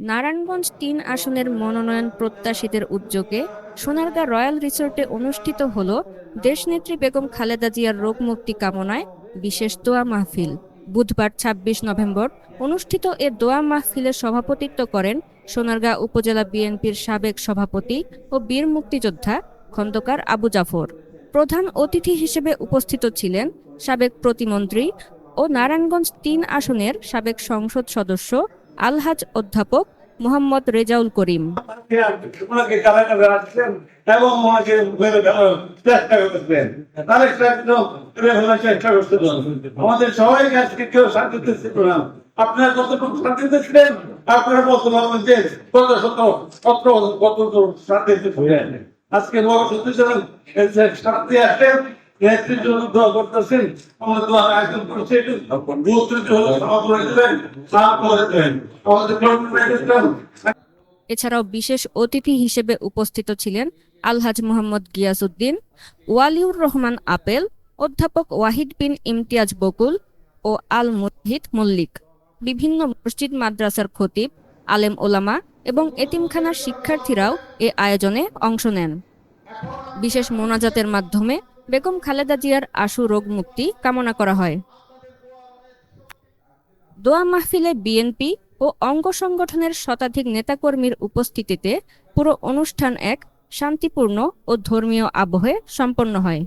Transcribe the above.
নারায়ণগঞ্জ তিন আসনের মনোনয়ন প্রত্যাশীদের উদ্যোগে সোনারগাঁ রয়্যাল রিসোর্টে অনুষ্ঠিত হল দেশনেত্রী বেগম খালেদা জিয়ার রোগ মুক্তি কামনায় বিশেষ দোয়া মাহফিল। বুধবার ২৬ নভেম্বর অনুষ্ঠিত এ দোয়া মাহফিলের সভাপতিত্ব করেন সোনারগাঁ উপজেলা বিএনপির সাবেক সভাপতি ও বীর মুক্তিযোদ্ধা খন্দকার আবু জাফর। প্রধান অতিথি হিসেবে উপস্থিত ছিলেন সাবেক প্রতিমন্ত্রী ও নারায়ণগঞ্জ তিন আসনের সাবেক সংসদ সদস্য আলহাজ অধ্যাপক মোহাম্মদ রেজাউল করিম। আজকে কেউ না। কত কত আজকে দোয়া করতেছেন, আমরা দোয়া একদম করছি নেতৃত্ব হলো সভা করে দেবেন সাহা আমাদের এছাড়াও বিশেষ অতিথি হিসেবে উপস্থিত ছিলেন আলহাজ মোহাম্মদ গিয়াসউদ্দিন, ওয়ালিউর রহমান আপেল, অধ্যাপক ওয়াহিদ বিন ইমতিয়াজ বকুল ও আল মুহিদ মল্লিক। বিভিন্ন মসজিদ, মাদ্রাসার খতিব, আলেম ওলামা এবং এতিমখানার শিক্ষার্থীরাও এ আয়োজনে অংশ নেন। বিশেষ মোনাজাতের মাধ্যমে বেগম খালেদা জিয়ার আশু রোগ মুক্তি কামনা করা হয়। দোয়া মাহফিলে বিএনপি ও অঙ্গ সংগঠনের শতাধিক নেতাকর্মীর উপস্থিতিতে পুরো অনুষ্ঠান এক শান্তিপূর্ণ ও ধর্মীয় আবহে সম্পন্ন হয়।